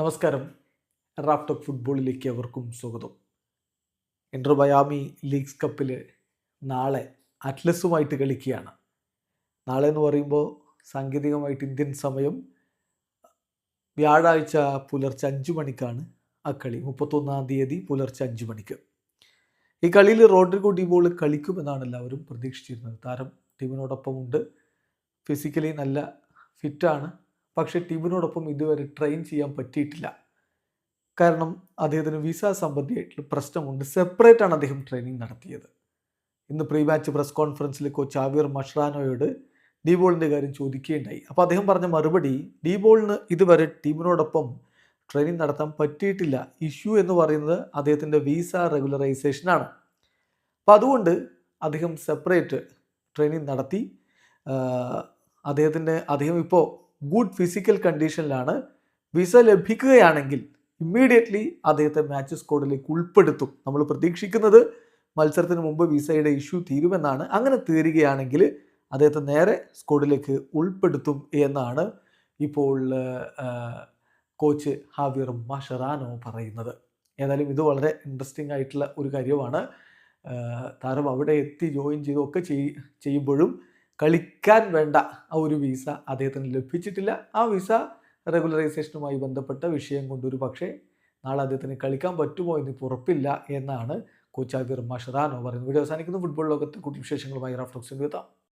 നമസ്കാരം. റാഫ്റ്റോക്ക് ഫുട്ബോളിലേക്ക് അവർക്കും സ്വാഗതം. ഇന്റർ ബയാമി ലീഗ്സ് കപ്പിൽ നാളെ അറ്റ്ലസുമായിട്ട് കളിക്കുകയാണ്. നാളെ എന്ന് പറയുമ്പോൾ സാങ്കേതികമായിട്ട് ഇന്ത്യൻ സമയം വ്യാഴാഴ്ച പുലർച്ചെ അഞ്ച് മണിക്കാണ് ആ കളി. മുപ്പത്തൊന്നാം തീയതി പുലർച്ചെ അഞ്ച് മണിക്ക്. ഈ കളിയിൽ റോഡ്രിഗോ ഡിബോൾ കളിക്കുമെന്നാണ് എല്ലാവരും പ്രതീക്ഷിച്ചിരുന്നത്. താരം ടീമിനോടൊപ്പമുണ്ട്. ഫിസിക്കലി നല്ല ഫിറ്റാണ് പക്ഷേ ടീമിനോടൊപ്പം ഇതുവരെ ട്രെയിൻ ചെയ്യാൻ പറ്റിയിട്ടില്ല. കാരണം അദ്ദേഹത്തിന് വിസ സംബന്ധിയായിട്ടുള്ള പ്രശ്നമുണ്ട്. സെപ്പറേറ്റ് ആണ് അദ്ദേഹം ട്രെയിനിങ് നടത്തിയത്. ഇന്ന് പ്രീ മാച്ച് പ്രസ് കോൺഫറൻസിൽ കോച്ച് ആവിയർ മഷ്റാനോയോട് ഡീബോളിന്റെ കാര്യം ചോദിക്കുകയുണ്ടായി. അപ്പോൾ അദ്ദേഹം പറഞ്ഞ മറുപടി ഡീബോളിന് ഇതുവരെ ടീമിനോടൊപ്പം ട്രെയിനിങ് നടത്താൻ പറ്റിയിട്ടില്ല. ഇഷ്യൂ എന്ന് പറയുന്നത് അദ്ദേഹത്തിന്റെ വിസ റെഗുലറൈസേഷനാണ് അപ്പോൾ അതുകൊണ്ട് അദ്ദേഹം സെപ്പറേറ്റ് ട്രെയിനിങ് നടത്തി. അദ്ദേഹത്തിന്റെ അദ്ദേഹം ഇപ്പോൾ ഗുഡ് ഫിസിക്കൽ കണ്ടീഷനിലാണ് വിസ ലഭിക്കുകയാണെങ്കിൽ ഇമ്മീഡിയറ്റ്ലി അദ്ദേഹത്തെ മാച്ച് സ്കോഡിലേക്ക് ഉൾപ്പെടുത്തും. നമ്മൾ പ്രതീക്ഷിക്കുന്നത് മത്സരത്തിന് മുമ്പ് വിസയുടെ ഇഷ്യൂ തീരുമെന്നാണ്. അങ്ങനെ തീരുകയാണെങ്കിൽ അദ്ദേഹത്തെ നേരെ സ്കോഡിലേക്ക് ഉൾപ്പെടുത്തും എന്നാണ് ഇപ്പോൾ കോച്ച് ഹാവിയർ മഷറാനോ പറയുന്നത്. ഏതായാലും ഇത് വളരെ ഇൻട്രസ്റ്റിംഗ് ആയിട്ടുള്ള ഒരു കാര്യമാണ്. താരം അവിടെ എത്തി ജോയിൻ ചെയ്തൊക്കെ ചെയ് ചെയ്യുമ്പോഴും കളിക്കാൻ വേണ്ട ആ ഒരു വിസ അദ്ദേഹത്തിന് ലഭിച്ചിട്ടില്ല. ആ വിസ റെഗുലറൈസേഷനുമായി ബന്ധപ്പെട്ട വിഷയം കൊണ്ടൊരു പക്ഷേ നാളെ അദ്ദേഹത്തിന് കളിക്കാൻ പറ്റുമോ എന്ന് ഉറപ്പില്ല എന്നാണ് കോച്ച് അബിർ മഷറാനോ പറയുന്നത്. വീഡിയോ അവസാനിക്കുന്നു. ഫുട്ബോൾ ലോകത്തെ കുട്ടി വിശേഷങ്ങളുമായി റാഫ്റ്റോക്സിന്റെ എത്താം.